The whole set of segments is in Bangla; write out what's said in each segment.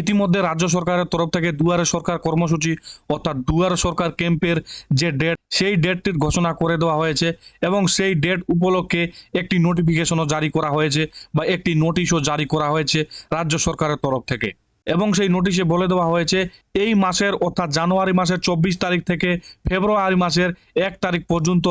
ইতিমধ্যে রাজ্য সরকারের তরফ থেকে দুয়ারে সরকার কর্মসূচি, অর্থাৎ দুয়ারে সরকার ক্যাম্পের যে ডেট, সেই ডেটটির ঘোষণা করে দেওয়া হয়েছে এবং সেই ডেট উপলক্ষে একটি নোটিফিকেশনও জারি করা হয়েছে বা একটি নোটিশও জারি করা হয়েছে রাজ্য সরকারের তরফ থেকে। এবং সেই নোটিশে বলে দেওয়া হয়েছে, এই মাসের, অর্থাৎ জানুয়ারি মাসের চব্বিশ তারিখ থেকে ফেব্রুয়ারি মাসের এক তারিখ পর্যন্ত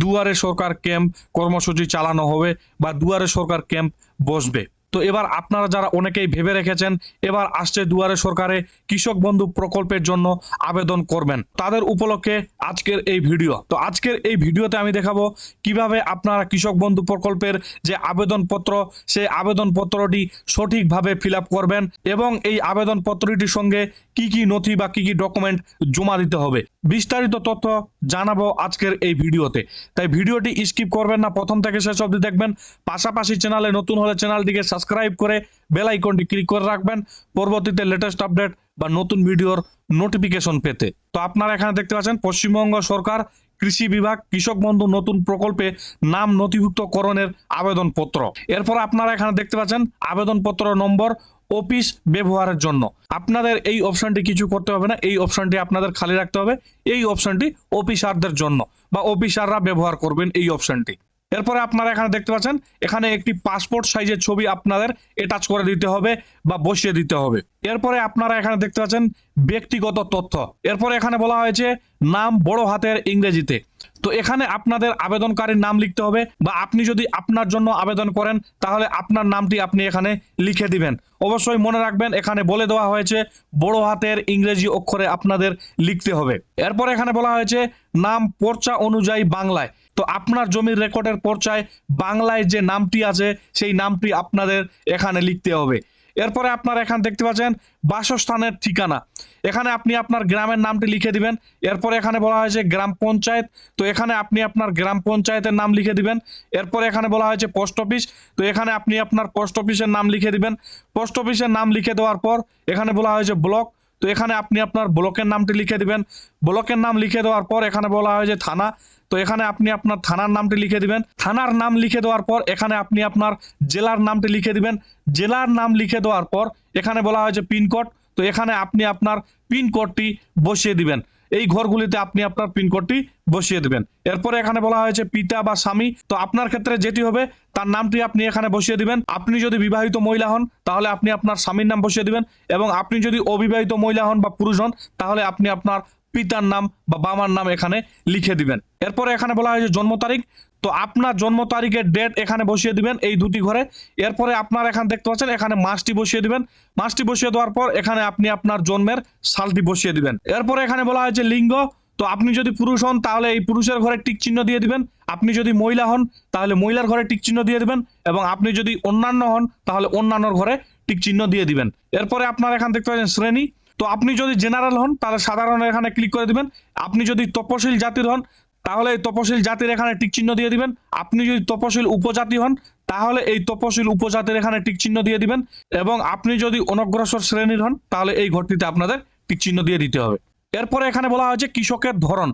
দুয়ারে সরকার ক্যাম্প কর্মসূচি চালানো হবে বা দুয়ারে সরকার ক্যাম্প বসবে। তো এবার আপনারা যারা অনেকেই ভেবে রেখেছেন, এবার আসছে দুয়ারে সরকারে কৃষক বন্ধু প্রকল্পের জন্য আবেদন করবেন। তাদের উপলক্ষে আজকের এই ভিডিও। তো আজকের এই ভিডিওতে আমি দেখাবো কীভাবে আপনারা কৃষক বন্ধু প্রকল্পের যে আবেদনপত্র, সেই আবেদনপত্রটি সঠিকভাবে ফিল করবেন এবং এই আবেদনপত্রটির সঙ্গে কি কি নথি বা কি কি ডকুমেন্ট জমা দিতে হবে। বিস্তারিত তথ্য জানাব আজকের এই ভিডিওতে। তাই ভিডিওটি স্কিপ করবেন না, প্রথম থেকে শেষ অবধি দেখবেন। পাশাপাশি চ্যানেলে নতুন হলে চ্যানেলটিকে সাবস্ক্রাইব করে বেল আইকনটি ক্লিক করে রাখবেন পরবর্তীতে লেটেস্ট আপডেট বা নতুন ভিডিওর নোটিফিকেশন পেতে। তো আপনারা এখানে দেখতে পাচ্ছেন, পশ্চিমবঙ্গ সরকার, কৃষি বিভাগ, কৃষক বন্ধু নতুন প্রকল্পে নাম নথিভুক্তকরণের আবেদনপত্র। এরপর আপনারা এখানে দেখতে পাচ্ছেন, আবেদনপত্র নম্বর, অফিস ব্যবহারের জন্য। আপনাদের এই অপশনটি কিছু করতে হবে না, এই অপশনটি আপনাদের খালি রাখতে হবে, এই অপশনটি অফিসারদের জন্য বা অফিসাররা ব্যবহার করবেন এই অপশনটি এরপরে আপনারা এখানে দেখতে পাচ্ছেন, এখানে একটি পাসপোর্ট সাইজের ছবি আপনাদের অ্যাটাচ করে দিতে হবে বা বসিয়ে দিতে হবে। এরপরে আপনারা এখানে দেখতে পাচ্ছেন ব্যক্তিগত তথ্য। এরপরে এখানে বলা হয়েছে, নাম বড় হাতের ইংরেজিতে। তো এখানে আপনাদের আবেদনকারীর নাম লিখতে হবে বা আপনি যদি আপনার জন্য আবেদন করেন, তাহলে আপনার নামটি আপনি এখানে লিখে দিবেন। অবশ্যই মনে রাখবেন, এখানে বলে দেওয়া হয়েছে, বড় হাতের ইংরেজি অক্ষরে আপনাদের লিখতে হবে। এরপর এখানে বলা হয়েছে, নাম পর্চা অনুযায়ী বাংলায়। তো আপনার জমির রেকর্ডের পর্চায় বাংলায় যে নামটি আছে, সেই নামটি আপনাদের এখানে লিখতে হবে। এরপরে আপনার এখান দেখতে পাচ্ছেন বাসস্থানের ঠিকানা। এখানে আপনি আপনার গ্রামের নামটি লিখে দিবেন। এরপরে এখানে বলা হয়েছে গ্রাম পঞ্চায়েত। তো এখানে আপনি আপনার গ্রাম পঞ্চায়েতের নাম লিখে দিবেন। এরপরে এখানে বলা হয়েছে পোস্ট অফিস। তো এখানে আপনি আপনার পোস্ট অফিসের নাম লিখে দিবেন। পোস্ট অফিসের নাম লিখে দেওয়ার পর এখানে বলা হয়েছে ব্লক। তো এখানে আপনি আপনার ব্লকের নামটি লিখে দিবেন। ব্লকের নাম লিখে দেওয়ার পর এখানে বলা হয় যে থানা। তো এখানে আপনি আপনার থানার নামটি লিখে দিবেন। থানার নাম লিখে দেওয়ার পর এখানে আপনি আপনার জেলার নামটি লিখে দিবেন। জেলার নাম লিখে দেওয়ার পর এখানে বলা হয় যে পিনকোড। তো এখানে আপনি আপনার পিনকোডটি বসিয়ে দিবেন। এই ঘরগুলিতে আপনি আপনার পিনকোডটি বসিয়ে দেবেন। এরপরে এখানে বলা হয়েছে পিতা বা স্বামী। তো আপনার ক্ষেত্রে যেটি হবে, তার নামটি আপনি এখানে বসিয়ে দিবেন। আপনি যদি বিবাহিত মহিলা হন, তাহলে আপনি আপনার স্বামীর নাম বসিয়ে দিবেন এবং আপনি যদি অবিবাহিত মহিলা হন বা পুরুষ হন, তাহলে আপনি আপনার পিতার নাম বা বাবার নাম এখানে লিখে দিবেন। এরপরে এখানে বলা হয়েছে জন্ম তারিখ। তো আপনার জন্ম তারিখের ডেট এখানে বসিয়ে দিবেন এই দুটি ঘরে। এরপরে আপনার এখানে দেখতে পাচ্ছেন, এখানে মাসটি বসিয়ে দিবেন। মাসটি বসিয়ে দেওয়ার পর এখানে আপনি আপনার জন্মের সালটি বসিয়ে দিবেন। এরপরে এখানে বলা হয়েছে লিঙ্গ। তো আপনি যদি পুরুষ হন, তাহলে এই পুরুষের ঘরে টিক চিহ্ন দিয়ে দিবেন। আপনি যদি মহিলা হন, তাহলে মহিলার ঘরে টিক চিহ্ন দিয়ে দিবেন। এবং আপনি যদি অন্যান্য হন, তাহলে অন্যান্যর ঘরে টিক চিহ্ন দিয়ে দিবেন। এরপরে আপনার এখানে দেখতে পাচ্ছেন শ্রেণি। তো আপনি যদি জেনারেল হন, তাহলে সাধারণ এখানে ক্লিক করে দিবেন। আপনি যদি তপশিল জাতির হন তাহলে এই তপশিল জাতির এখানে টিক চিহ্ন দিয়ে দিবেন। আপনি যদি তপশিল উপজাতি হন, তাহলে এই তপশিল উপজাতির এখানে টিক চিহ্ন দিয়ে দিবেন এবং আপনি যদি অনগ্রসর শ্রেণির হন, তাহলে এই ঘরটিতে আপনাদের টিক চিহ্ন দিয়ে দিতে হবে। এরপরে এখানে বলা হয়েছে কৃষকের ধরন।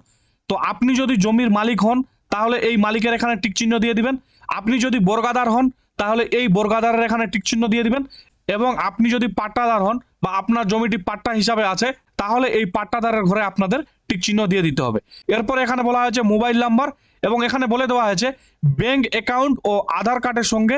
তো আপনি যদি জমির মালিক হন, তাহলে এই মালিকের এখানে টিক চিহ্ন দিয়ে দিবেন। আপনি যদি বর্গাদার হন, তাহলে এই বর্গাদারের এখানে টিক চিহ্ন দিয়ে দিবেন। এবং আপনি যদি পাট্টাদার হন বা আপনার জমিটি পাট্টা হিসাবে আছে তাহলে এই পাট্টাদারের ঘরে আপনাদের টিক চিহ্ন দিয়ে দিতে হবে। এরপরে এখানে বলা হয়েছে মোবাইল নাম্বার এবং এখানে বলে দেওয়া হয়েছে ব্যাংক অ্যাকাউন্ট ও আধার কার্ডের সঙ্গে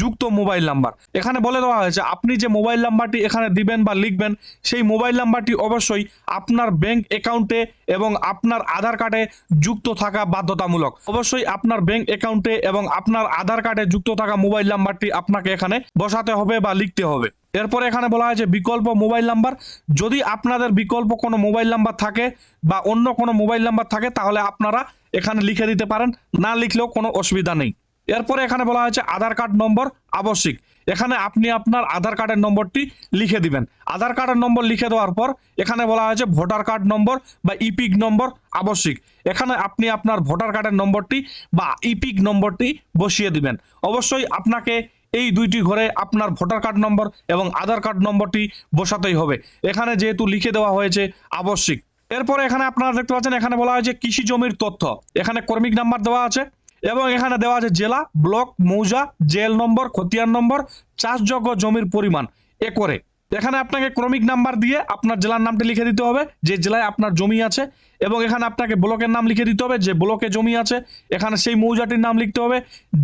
যুক্ত মোবাইল নাম্বার। এখানে বলে দেওয়া হয়েছে, আপনি যে মোবাইল নাম্বারটি এখানে দিবেন বা লিখবেন, সেই মোবাইল নাম্বারটি অবশ্যই আপনার ব্যাংক অ্যাকাউন্টে এবং আপনার আধার কার্ডে যুক্ত থাকা বাধ্যতামূলক। অবশ্যই আপনার ব্যাংক অ্যাকাউন্টে এবং আপনার আধার কার্ডে যুক্ত থাকা মোবাইল নাম্বারটি আপনাকে এখানে বসাতে হবে বা লিখতে হবে। এরপরে এখানে বলা হয়েছে বিকল্প মোবাইল নাম্বার। যদি আপনাদের বিকল্প কোনো মোবাইল নাম্বার থাকে বা অন্য কোনো মোবাইল নাম্বার থাকে, তাহলে আপনারা এখানে লিখে দিতে পারেন। না লিখলেও কোনো অসুবিধা নেই। এরপরে এখানে বলা হয়েছে আধার কার্ড নম্বর আবশ্যিক। এখানে আপনি আপনার আধার কার্ডের নম্বরটি লিখে দিবেন। আধার কার্ডের নম্বর লিখে দেওয়ার পর এখানে বলা হয়েছে ভোটার কার্ড নম্বর বা ইপিক নম্বর আবশ্যিক। এখানে আপনি আপনার ভোটার কার্ডের নম্বরটি বা ইপিক নম্বরটি বসিয়ে দিবেন। অবশ্যই আপনাকে এই দুইটি ঘরে আপনার ভোটার কার্ড নম্বর এবং আধার কার্ড নম্বরটি বসাতেই হবে। এখানে যেহেতু লিখে দেওয়া হয়েছে আবশ্যিক। এরপরে এখানে আপনারা দেখতে পাচ্ছেন, এখানে বলা হয়েছে কৃষি জমির তথ্য। এখানে কর্মিক নাম্বার দেওয়া আছে এবং এখানে দেওয়া আছে জেলা, ব্লক, মৌজা, জেল নম্বর, খতিয়ান নম্বর, চাষযোগ্য জমির পরিমাণ একরে। এখানে আপনাকে ক্রমিক নাম্বার দিয়ে আপনার জেলার নামটি লিখে দিতে হবে, যে জেলায় আপনার জমি আছে, এবং এখানে আপনাকে ব্লকের নাম লিখে দিতে হবে, যে ব্লকে জমি আছে, এখানে সেই মৌজাটির নাম লিখতে হবে,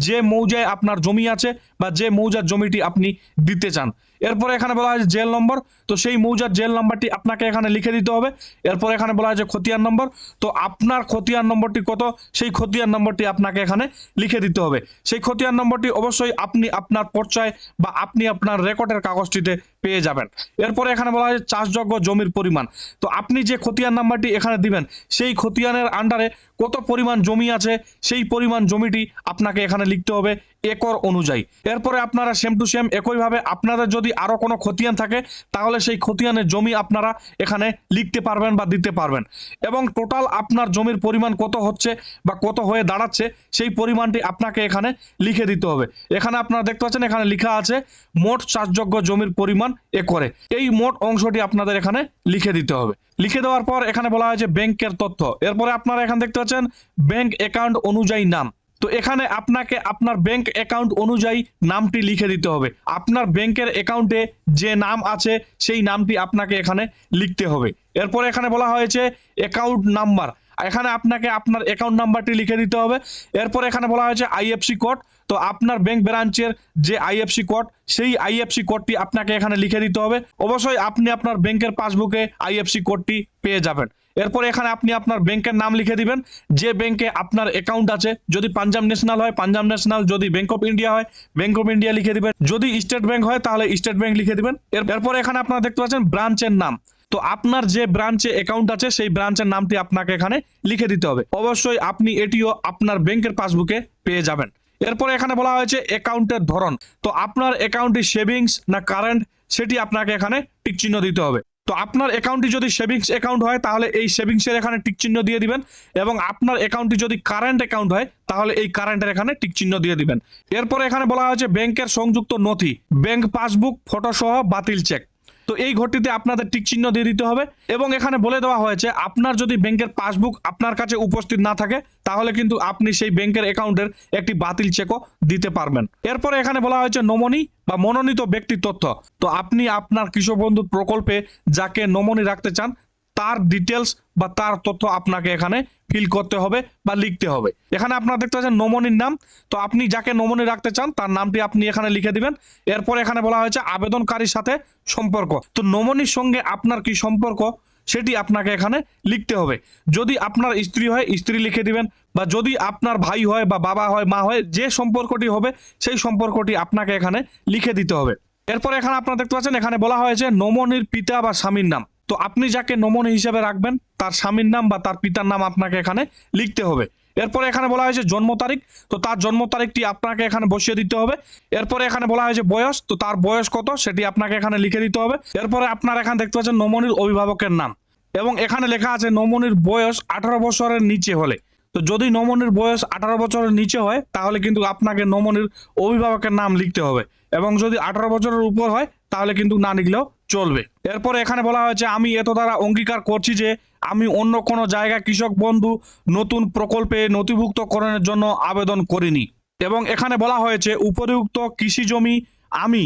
যে মৌজায় আপনার জমি আছে বা যে মৌজার জমিটি আপনি দিতে চান। এরপরে এখানে বলা হয়েছে জেল নম্বর, তো সেই মৌজার জেল নাম্বারটি আপনাকে এখানে লিখে দিতে হবে। এরপর এখানে বলা হয়েছে খতিয়ান নম্বর, তো আপনার খতিয়ান নম্বরটি কত? সেই খতিয়ান নম্বরটি আপনাকে এখানে লিখে দিতে হবে। সেই খতিয়ান নম্বরটি অবশ্যই আপনি আপনার পর্চায় বা আপনি আপনার রেকর্ডের কাগজটিতে পেয়ে যাবেন। এরপরে এখানে বলা হয়েছে চাষযোগ্য জমির পরিমাণ। তো আপনি যে খতিয়ান নাম্বারটি এখানে দিবেন, সেই খতিয়ানের আন্ডারে কত পরিমাণ জমি আছে, সেই পরিমাণ জমিটি আপনাকে এখানে লিখতে হবে। একর অনুযায়ী। এরপরে আপনারা সেম টু সেম একইভাবে আপনাদের যদি আরও কোনো খতিয়ান থাকে, তাহলে সেই খতিয়ানের জমি আপনারা এখানে লিখতে পারবেন বা দিতে পারবেন। এবং টোটাল আপনার জমির পরিমাণ কত হচ্ছে বা কত হয়ে দাঁড়াচ্ছে, সেই পরিমাণটি আপনাকে এখানে লিখে দিতে হবে। এখানে আপনারা দেখতে পাচ্ছেন, এখানে লেখা আছে, মোট চাষযোগ্য জমির পরিমাণ একরে। এই মোট অংশটি আপনাদের এখানে লিখে দিতে হবে। লিখে দেওয়ার পর এখানে বলা হয়েছে, ব্যাংকের তথ্য। এরপরে আপনারা এখানে দেখতে পাচ্ছেন, ব্যাংক অ্যাকাউন্ট অনুযায়ী নাম। তো এখানে আপনাকে আপনার ব্যাংক অ্যাকাউন্ট অনুযায়ী নামটি লিখে দিতে হবে। আপনার ব্যাংকের অ্যাকাউন্টে যে নাম আছে, সেই নামটি আপনাকে এখানে লিখতে হবে। এরপর এখানে বলা হয়েছে অ্যাকাউন্ট নাম্বার এখানে আপনাকে আপনার অ্যাকাউন্ট নাম্বারটি লিখে দিতে হবে। এরপর এখানে বলা হয়েছে আইএফসি কোড তো আপনার ব্যাংক ব্রাঞ্চের যে আইএফসি কোড সেই আইএফসি কোডটি আপনাকে এখানে লিখে দিতে হবে। অবশ্যই আপনি আপনার ব্যাংকের পাসবুকে আইএফসি কোডটি পেয়ে যাবেন। এরপর এখানে আপনি আপনার ব্যাংকের নাম লিখে দিবেন। যে ব্যাংকে আপনার অ্যাকাউন্ট আছে, যদি পাঞ্জাব ন্যাশনাল হয়, পাঞ্জাব ন্যাশনাল যদি ব্যাংক অফ ইন্ডিয়া হয় ব্যাংক অফ ইন্ডিয়া লিখে দিবেন। যদি স্টেট ব্যাংক হয়, তাহলে স্টেট ব্যাংক লিখে দিবেন। এর- এরপর এখানে আপনারা দেখতে পাচ্ছেন ব্রাঞ্চের নাম। তো আপনার যে ব্রাঞ্চে অ্যাকাউন্ট আছে, সেই ব্রাঞ্চের নামটি আপনাকে এখানে লিখে দিতে হবে। অবশ্যই আপনি এটিও আপনার ব্যাংকের পাসবুকে পেয়ে যাবেন। এরপরে এখানে বলা হয়েছে অ্যাকাউন্টের ধরন। তো আপনার অ্যাকাউন্টটি সেভিংস না কারেন্ট সেটি আপনাকে এখানে টিক চিহ্ন দিতে হবে। তো আপনার অ্যাকাউন্টটি যদি সেভিংস অ্যাকাউন্ট হয়, তাহলে এই সেভিংসের এখানে টিক চিহ্ন দিয়ে দিবেন এবং আপনার অ্যাকাউন্টটি যদি কারেন্ট অ্যাকাউন্ট হয়, তাহলে এই কারেন্টের এখানে টিক চিহ্ন দিয়ে দিবেন। এরপরে এখানে বলা হয়েছে ব্যাংকের সংযুক্ত নথি ব্যাংক পাসবুক ফটো সহ বাতিল চেক তো এই ঘরটিতে আপনাদের টিক চিহ্ন দিয়ে দিতে হবে এবং এখানে বলে দেওয়া হয়েছে, আপনার যদি ব্যাংকের পাসবুক আপনার কাছে উপস্থিত না থাকে, তাহলে কিন্তু আপনি সেই ব্যাংকের অ্যাকাউন্টের একটি বাতিল চেকও দিতে পারবেন। এরপরে এখানে বলা হয়েছে নমনি বা মনোনীত ব্যক্তির তথ্য। তো আপনি আপনার কৃষক বন্ধু প্রকল্পে যাকে নমনি রাখতে চান তার ডিটেলস বা তার তথ্য আপনাকে এখানে ফিল করতে হবে বা লিখতে হবে। এখানে আপনারা দেখতে পাচ্ছেন নমনির নাম। তো আপনি যাকে নমনি রাখতে চান, তার নামটি আপনি এখানে লিখে দিবেন। এরপর এখানে বলা হয়েছে আবেদনকারীর সাথে সম্পর্ক। তো নমনির সঙ্গে আপনার কি সম্পর্ক, সেটি আপনাকে এখানে লিখতে হবে। যদি আপনার স্ত্রী হয়, স্ত্রী লিখে দিবেন বা যদি আপনার ভাই হয় বা বাবা হয়, মা হয়, যে সম্পর্কটি হবে, সেই সম্পর্কটি আপনাকে এখানে লিখে দিতে হবে। এরপর এখানে আপনারা দেখতে পাচ্ছেন, এখানে বলা হয়েছে নমনির পিতা বা স্বামীর নাম। তো আপনি যাকে নমনে হিসেবে রাখবেন, তার স্বামীর নাম বা তার পিতার নাম আপনাকে এখানে লিখতে হবে। এরপরে এখানে বলা হয়েছে জন্ম তারিখ, তো তার জন্ম তারিখটি আপনাকে এখানে বসিয়ে দিতে হবে। এরপরে এখানে বলা হয়েছে বয়স, তো তার বয়স কত সেটি আপনাকে এখানে লিখে দিতে হবে। এরপরে আপনার এখানে দেখতে পাচ্ছেন নমনির অভিভাবকের নাম এবং এখানে লেখা আছে নমনির বয়স আঠারো বছরের নিচে হলে। তো যদি নমনির বয়স আঠারো বছরের নিচে হয়, তাহলে কিন্তু আপনাকে নমনির অভিভাবকের নাম লিখতে হবে। এবং যদি আঠারো বছরের উপর হয়, তাহলে কিন্তু না লিখলেও চলবে। এরপর এখানে বলা হয়েছে, আমি এত দ্বারা অঙ্গীকার করছি যে, আমি অন্য কোনো জায়গায় কৃষক বন্ধু নতুন প্রকল্পে নথিভুক্তকরণের জন্য আবেদন করিনি। এবং এখানে বলা হয়েছে, উপরিউক্ত কৃষি জমি আমি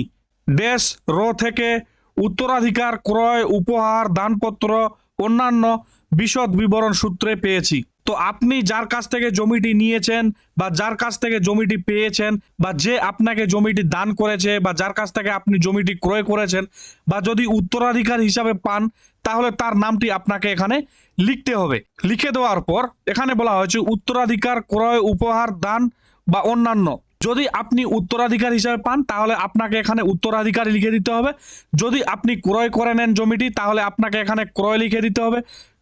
দেশ, র থেকে উত্তরাধিকার, ক্রয়, উপহার, দানপত্র, অন্যান্য বিশদ বিবরণ সূত্রে পেয়েছি। তো আপনি যার কাছ থেকে জমিটি নিয়েছেন বা যার কাছ থেকে জমিটি পেয়েছেন বা যে আপনাকে জমিটি দান করেছে বা যার কাছ থেকে আপনি জমিটি ক্রয় করেছেন বা যদি উত্তরাধিকার হিসাবে পান, তাহলে তার নামটি আপনাকে এখানে লিখতে হবে। লিখে দেওয়ার পর এখানে বলা হয়েছে, উত্তরাধিকার, ক্রয়, উপহার, দান বা অন্যান্য। যদি আপনি উত্তরাধিকার হিসাবে পান, তাহলে আপনাকে এখানে উত্তরাধিকারী লিখে দিতে হবে। যদি আপনি ক্রয় করে নেন জমিটি, তাহলে আপনাকে এখানে ক্রয় লিখে দিতে হবে।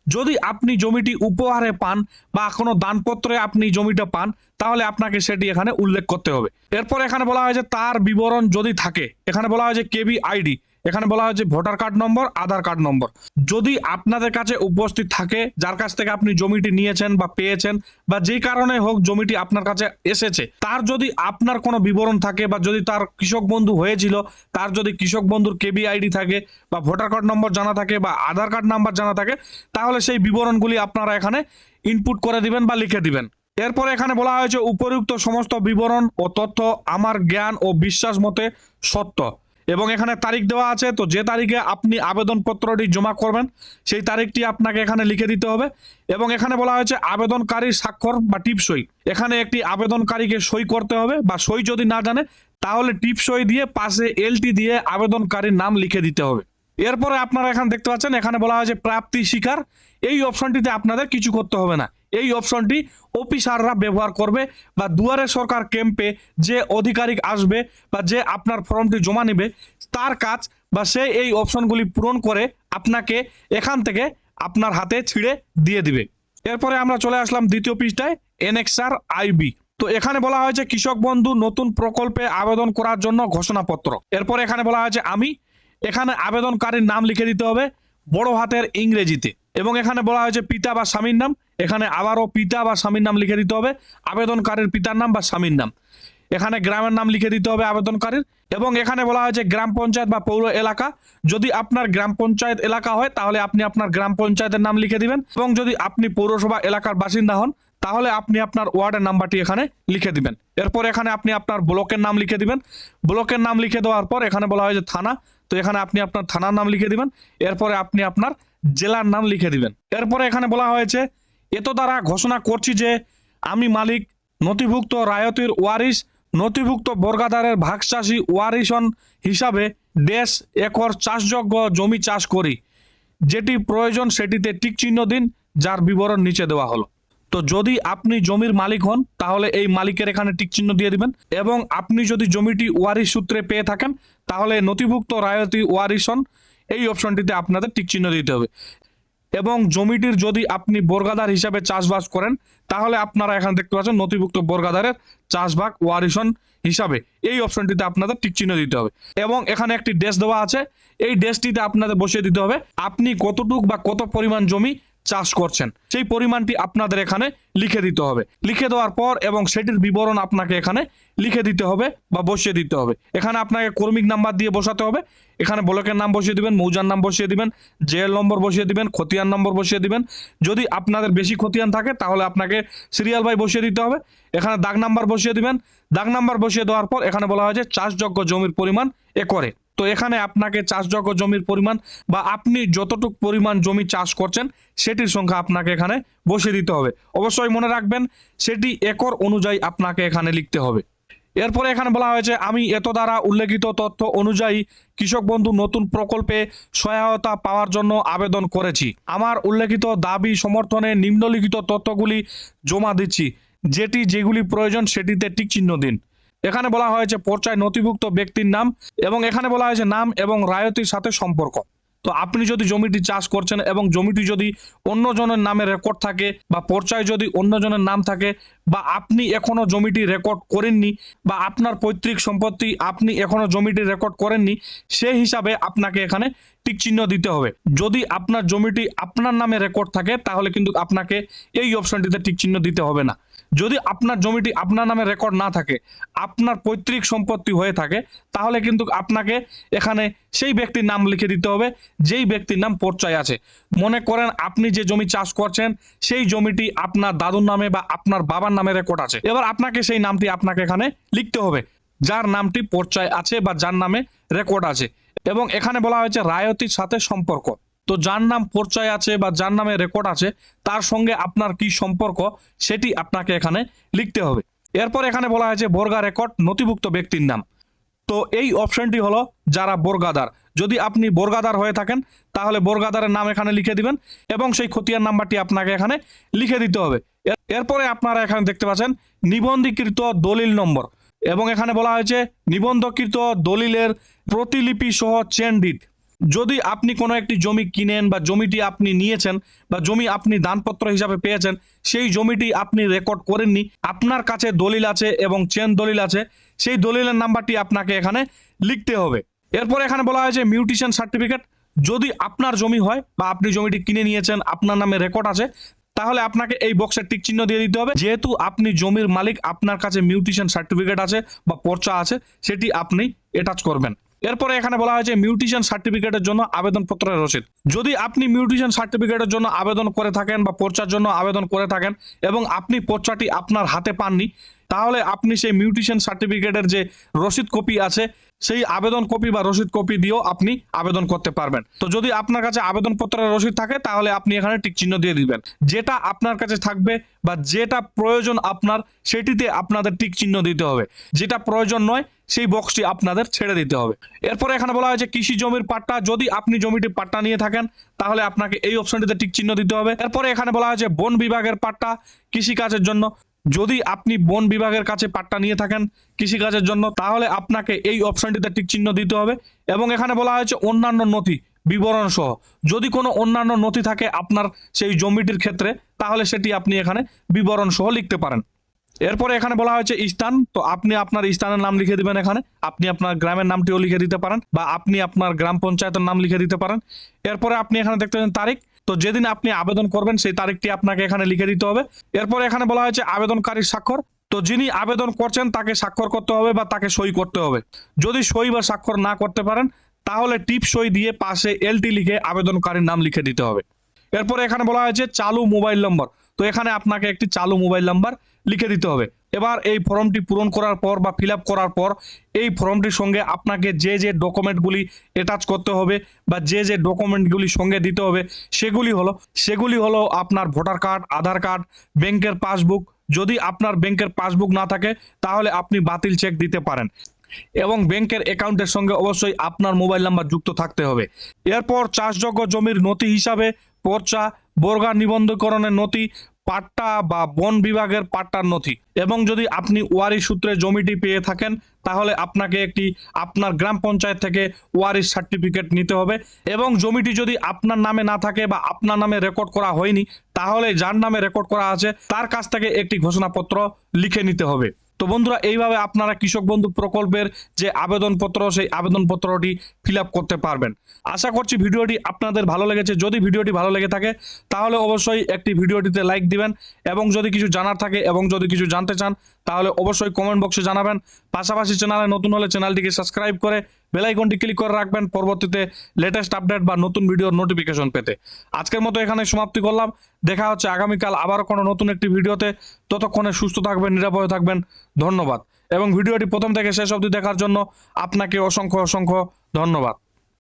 যদি আপনি জমিটি উপহারে পান বা কোনো দানপত্রে আপনি জমিটা পান, তাহলে আপনাকে সেটি এখানে উল্লেখ করতে হবে। এরপর এখানে বলা হয়েছে তার বিবরণ যদি থাকে, এখানে বলা হয়েছে কেবি আইডি এখানে বলা হয়েছে ভোটার কার্ড নম্বর, আধার কার্ড নম্বর। যদি আপনাদের কাছে উপস্থিত থাকে, যার কাছ থেকে আপনি জমিটি নিয়েছেন বা পেয়েছেন, বা যে কারণে হোক জমিটি আপনার কাছে এসেছে, তার যদি আপনার কোনো বিবরণ থাকে বা যদি তার কৃষক বন্ধু হয়েছিল, তার যদি কৃষক বন্ধুর কেবি আইডি থাকে, বা ভোটার কার্ড নম্বর জানা থাকে, বা আধার কার্ড নাম্বার জানা থাকে, তাহলে সেই বিবরণগুলি আপনারা এখানে ইনপুট করে দিবেন বা লিখে দিবেন। এরপরে এখানে বলা হয়েছে উপযুক্ত সমস্ত বিবরণ ও তথ্য আমার জ্ঞান ও বিশ্বাস মতে সত্য। এবং এখানে তারিখ দেওয়া আছে, তো যে তারিখে আপনি আবেদনপত্রটি জমা করবেন, সেই তারিখটি আপনাকে এখানে লিখে দিতে হবে। এবং এখানে বলা হয়েছে আবেদনকারীর স্বাক্ষর বা টিপ সই। এখানে একটি আবেদনকারীকে সই করতে হবে বা সই যদি না জানে, তাহলে টিপ সই দিয়ে পাশে এলটি দিয়ে আবেদনকারীর নাম লিখে দিতে হবে। এরপরে আপনারা এখানে দেখতে পাচ্ছেন, এখানে বলা হয়েছে, প্রাপ্তি শিকার। এই অপশনটিতে আপনাদের কিছু করতে হবে না। এই অপশনটি অফিসাররা ব্যবহার করবে বা দুয়ারে সরকার ক্যাম্পে যে আধিকারিক আসবে বা যে আপনার ফর্মটি জমা নেবে, তার কাজ বা সে এই অপশনগুলি পূরণ করে আপনাকে এখান থেকে আপনার হাতে ছিঁড়ে দিয়ে দিবে। এরপরে আমরা চলে আসলাম দ্বিতীয় পৃষ্ঠায়, এনএক্সআর আইবি। তো এখানে বলা হয়েছে, কৃষক বন্ধু নতুন প্রকল্পে আবেদন করার জন্য ঘোষণাপত্র। এরপর এখানে বলা হয়েছে, আমি এখানে আবেদনকারীর নাম লিখে দিতে হবে, বড় হাতের ইংরেজিতে। এবং এখানে বলা হয়েছে, পিতা বা স্বামীর নাম এখানে আবারও পিতা বা স্বামীর নাম লিখে দিতে হবে, আবেদনকারীর পিতার নাম বা স্বামীর নাম। এখানে গ্রামের নাম লিখে দিতে হবে আবেদনকারীর এবং এখানে বলা হয়েছে গ্রাম পঞ্চায়েত বা পৌর এলাকা। যদি আপনার গ্রাম পঞ্চায়েত এলাকা হয়, তাহলে আপনি আপনার গ্রাম পঞ্চায়েতের নাম লিখে দিবেন এবং যদি আপনি পৌরসভা এলাকার বাসিন্দা হন, তাহলে আপনি আপনার ওয়ার্ডের নাম্বারটি এখানে লিখে দিবেন। এরপর এখানে আপনি আপনার ব্লকের নাম লিখে দিবেন। ব্লকের নাম লিখে দেওয়ার পর এখানে বলা হয়েছে থানা। তো এখানে আপনি আপনার থানার নাম লিখে দিবেন। এরপরে আপনি আপনার জেলার নাম লিখে দিবেন। এরপরে এখানে বলা হয়েছে এত দ্বারা ঘোষণা করছি যে আমি মালিক, নথিভুক্ত রায়তির ওয়ারিস নথিভুক্ত বর্গাদারের ভাগচাষী ওয়ারিশন হিসাবে দেশ একর চাষযোগ্য জমি চাষ করি। যেটি প্রয়োজন সেটিতে টিক চিহ্ন দিন, যার বিবরণ নিচে দেওয়া হলো। তো যদি আপনি জমির মালিক হন, তাহলে এই মালিকের এখানে টিক চিহ্ন দিয়ে দিবেন। এবং আপনি যদি জমিটি ওয়ারিস সূত্রে পেয়ে থাকেন, তাহলে নথিভুক্ত রায়তি ওয়ারিশন এই অপশনটিতে আপনাদের টিক চিহ্ন দিতে হবে। এবং জমিটির যদি আপনি বর্গাদার হিসাবে চাষবাস করেন, তাহলে আপনারা এখানে দেখতে পাচ্ছেন নথিভুক্ত বর্গাদারের চাষবাগ ওয়ারিশন হিসাবে। এই অপশনটিতে আপনাদের টিক চিহ্ন দিতে হবে। এবং এখানে একটি ডেস দেওয়া আছে। এই ডেসটিতে আপনাদের বসিয়ে দিতে হবে, আপনি কতটুক বা কত পরিমাণ জমি চাষ করছেন, সেই পরিমাণটি আপনাদের এখানে লিখে দিতে হবে। লিখে দেওয়ার পর এবং সেটির বিবরণ আপনাকে এখানে লিখে দিতে হবে বা বসিয়ে দিতে হবে। এখানে আপনাকে কর্মিক নাম্বার দিয়ে বসাতে হবে। এখানে ব্লকের নাম বসিয়ে দিবেন, মৌজার নাম বসিয়ে দিবেন, জেএল নম্বর বসিয়ে দিবেন, খতিয়ান নম্বর বসিয়ে দিবেন। যদি আপনাদের বেশি খতিয়ান থাকে, তাহলে আপনাকে সিরিয়াল বাই বসিয়ে দিতে হবে। এখানে দাগ নাম্বার বসিয়ে দিবেন। দাগ নাম্বার বসিয়ে দেওয়ার পর এখানে বলা হয় যে চাষযোগ্য জমির পরিমাণ একরে। তো এখানে আপনাকে চাষযোগ্য জমির পরিমাণ বা আপনি যতটুক পরিমাণ জমি চাষ করছেন, সেটির সংখ্যা আপনাকে এখানে বসিয়ে দিতে হবে। অবশ্যই মনে রাখবেন, সেটি একর অনুযায়ী আপনাকে এখানে লিখতে হবে। এরপরে এখানে বলা হয়েছে, আমি এত দ্বারা উল্লেখিত তথ্য অনুযায়ী কৃষক বন্ধু নতুন প্রকল্পে সহায়তা পাওয়ার জন্য আবেদন করেছি। আমার উল্লেখিত দাবি সমর্থনে নিম্নলিখিত তথ্যগুলি জমা দিচ্ছি। যেটি যেগুলি প্রয়োজন, সেটিতে টিক চিহ্ন দিন। এখানে বলা হয়েছে পর্চায় নথিভুক্ত ব্যক্তির নাম এবং এখানে বলা হয়েছে নাম এবং রায়তির সাথে সম্পর্ক। তো আপনি যদি জমিটি চাষ করছেন এবং জমিটি যদি অন্যজনের নামে রেকর্ড থাকে বা পর্চায় যদি অন্যজনের নাম থাকে বা আপনি এখনও জমিটি রেকর্ড করেননি বা আপনার পৈতৃক সম্পত্তি আপনি এখনও জমিটি রেকর্ড করেননি, সেই হিসাবে আপনাকে এখানে টিক চিহ্ন দিতে হবে। যদি আপনার জমিটি আপনার নামে রেকর্ড থাকে, তাহলে কিন্তু আপনাকে এই অপশনটিতে টিক চিহ্ন দিতে হবে না। যদি আপনার জমিটি আপনার নামে রেকর্ড না থাকে, আপনার পৈতৃক সম্পত্তি হয়ে থাকে, তাহলে কিন্তু আপনাকে এখানে সেই ব্যক্তির নাম লিখে দিতে হবে, যেই ব্যক্তির নাম পর্চায় আছে। মনে করেন আপনি যে জমি চাষ করছেন, সেই জমিটি আপনার দাদুর নামে বা আপনার বাবার নামে রেকর্ড আছে। এবার আপনাকে সেই নামটি আপনাকে এখানে লিখতে হবে, যার নামটি পর্চায় আছে বা যার নামে রেকর্ড আছে। এবং এখানে বলা হয়েছে রায়তির সাথে সম্পর্ক। তো যার নাম পরিচয় আছে বা যার নামে রেকর্ড আছে, তার সঙ্গে আপনার কি সম্পর্ক সেটি আপনাকে এখানে লিখতে হবে। এরপর এখানে বলা হয়েছে বর্গা রেকর্ড নথিভুক্ত ব্যক্তির নাম। তো এই অপশনটি হলো যারা বর্গাদার। যদি আপনি বর্গাদার হয়ে থাকেন, তাহলে বর্গাদারের নাম এখানে লিখে দিবেন এবং সেই খতিয়ান নাম্বারটি আপনাকে এখানে লিখে দিতে হবে। এরপরে আপনারা এখানে দেখতে পাচ্ছেন নিবন্ধীকৃত দলিল নম্বর এবং এখানে বলা হয়েছে নিবন্ধকৃত দলিলের প্রতিলিপি সহ চেন ডিট যদি আপনি কোনো একটি জমি কিনেন বা জমিটি আপনি নিয়েছেন বা জমি আপনি দানপত্র হিসাবে পেয়েছেন, সেই জমিটি আপনি রেকর্ড করেননি, আপনার কাছে দলিল আছে এবং চেন দলিল আছে, সেই দলিলের নাম্বারটি আপনাকে এখানে লিখতে হবে। এরপর এখানে বলা হয়েছে মিউটিশন সার্টিফিকেট যদি আপনার জমি হয় বা আপনি জমিটি কিনে নিয়েছেন, আপনার নামে রেকর্ড আছে, তাহলে আপনাকে এই বক্সের টিক চিহ্ন দিয়ে দিতে হবে। যেহেতু আপনি জমির মালিক, আপনার কাছে মিউটিশন সার্টিফিকেট আছে বা পর্চা আছে, সেটি আপনি অ্যাটাচ করবেন। এরপরে এখানে বলা হয়েছে মিউটিশন সার্টিফিকেটের জন্য আবেদনপত্র রসিদ। যদি আপনি মিউটিশন সার্টিফিকেটের জন্য আবেদন করে থাকেন বা পর্চার জন্য আবেদন করে থাকেন এবং আপনি পর্চাটি আপনার হাতে পাননি তাহলে আপনি সেই মিউটিশন সার্টিফিকেটের যে রসিদ কপি আছে, সেই আবেদন কপি বা রসিদ কপি দিয়েও আপনি আবেদন করতে পারবেন। তো যদি আপনার কাছে আবেদনপত্রের রসিদ থাকে, তাহলে আপনি এখানে টিক চিহ্ন দিয়ে দিবেন। যেটা আপনার কাছে থাকবে বা যেটা প্রয়োজন আপনার, সেটিতে আপনাদের টিক চিহ্ন দিতে হবে। যেটা প্রয়োজন নয়, সেই বক্সটি আপনাদের ছেড়ে দিতে হবে। এরপরে এখানে বলা হয়েছে কৃষি জমির পাট্টা। যদি আপনি জমিটি পাট্টা নিয়ে থাকেন, তাহলে আপনাকে এই অপশনটিতে টিক চিহ্ন দিতে হবে। এরপরে এখানে বলা হয়েছে বন বিভাগের পাট্টা কৃষি কাজের জন্য। যদি আপনি বন বিভাগের কাছে পাট্টা নিয়ে থাকেন কৃষিকাজের জন্য, তাহলে আপনাকে এই অপশনটিতে টিক চিহ্ন দিতে হবে এবং এখানে বলা হয়েছে অন্যান্য নথি বিবরণ সহ। যদি কোনো অন্যান্য নথি থাকে আপনার সেই জমিটির ক্ষেত্রে, তাহলে সেটি আপনি এখানে বিবরণ সহ লিখতে পারেন। এরপরে এখানে বলা হয়েছে স্থান, তো আপনি আপনার স্থানের নাম লিখে দিবেন এখানে। আপনি আপনার গ্রামের নামটিও লিখে দিতে পারেন বা আপনি আপনার গ্রাম পঞ্চায়েতের নাম লিখে দিতে পারেন। এরপরে আপনি এখানে দেখতে পাচ্ছেন তারিখ। তো যেদিন আপনি আবেদন করবেন, সেই তারিখটি আপনাকে এখানে লিখে দিতে হবে। এরপরে এখানে বলা হয়েছে আবেদনকারীর স্বাক্ষর। তো যিনি আবেদন করছেন, তাকে স্বাক্ষর করতে হবে বা তাকে সই করতে হবে। যদি সই বা স্বাক্ষর না করতে পারেন, তাহলে টিপ সই দিয়ে পাশে এলটি লিখে আবেদনকারীর নাম লিখে দিতে হবে। এরপরে এখানে বলা হয়েছে চালু মোবাইল নম্বর। তো এখানে আপনাকে একটি চালু মোবাইল নাম্বার লিখে দিতে হবে। এবার এই ফর্মটি পূরণ করার পর বা ফিল করার পর এই ফর্মটির সঙ্গে আপনাকে যে যে ডকুমেন্টগুলি অ্যাটাচ করতে হবে বা যে যে ডকুমেন্টগুলি সঙ্গে দিতে হবে, সেগুলি হলো সেগুলি হলো আপনার ভোটার কার্ড, আধার কার্ড, ব্যাংকের পাসবুক। যদি আপনার ব্যাংকের পাসবুক না থাকে, তাহলে আপনি বাতিল চেক দিতে পারেন। এবং ব্যাংকের অ্যাকাউন্টের সঙ্গে অবশ্যই আপনার মোবাইল নাম্বার যুক্ত থাকতে হবে। এরপর চাষযোগ্য জমির নথি হিসাবে পর্চা, বর্গা নিবন্ধকরণের নথি পাট্টা বা বন বিভাগের পাট্টার নথি। এবং যদি আপনি ওয়ারি সূত্রে জমিটি পেয়ে থাকেন, তাহলে আপনাকে একটি আপনার গ্রাম পঞ্চায়েত থেকে ওয়ারি সার্টিফিকেট নিতে হবে। এবং জমিটি যদি আপনার নামে না থাকে বা আপনার নামে রেকর্ড করা হয়নি, তাহলে যার নামে রেকর্ড করা আছে, তার কাছ থেকে একটি ঘোষণাপত্র লিখে নিতে হবে। তো বন্ধুরা, এইভাবে আপনারা কৃষক বন্ধু প্রকল্পের যে আবেদনপত্র, সেই আবেদনপত্রটি ফিল করতে পারবেন। আশা করছি ভিডিওটি আপনাদের ভালো লেগেছে। যদি ভিডিওটি ভালো লেগে থাকে, তাহলে অবশ্যই একটি ভিডিওটিতে লাইক দিবেন এবং যদি কিছু জানার থাকে এবং যদি কিছু জানতে চান, তাহলে অবশ্যই কমেন্ট বক্সে জানাবেন। পাশাপাশি চ্যানেলে নতুন হলে চ্যানেলটিকে সাবস্ক্রাইব করে বেল আইকনটি ক্লিক করে রাখবেন, পরবর্তীতে লেটেস্ট আপডেট বা নতুন ভিডিওর নোটিফিকেশন পেতে। আজকের মতো এখানে সমাপ্তি করলাম। দেখা হচ্ছে আগামীকাল আবারও কোনো নতুন একটি ভিডিওতে। ততক্ষণে সুস্থ থাকবেন, নিরাপদে থাকবেন। ধন্যবাদ। এবং ভিডিওটি প্রথম থেকে শেষ অবধি দেখার জন্য আপনাকে অসংখ্য অসংখ্য ধন্যবাদ।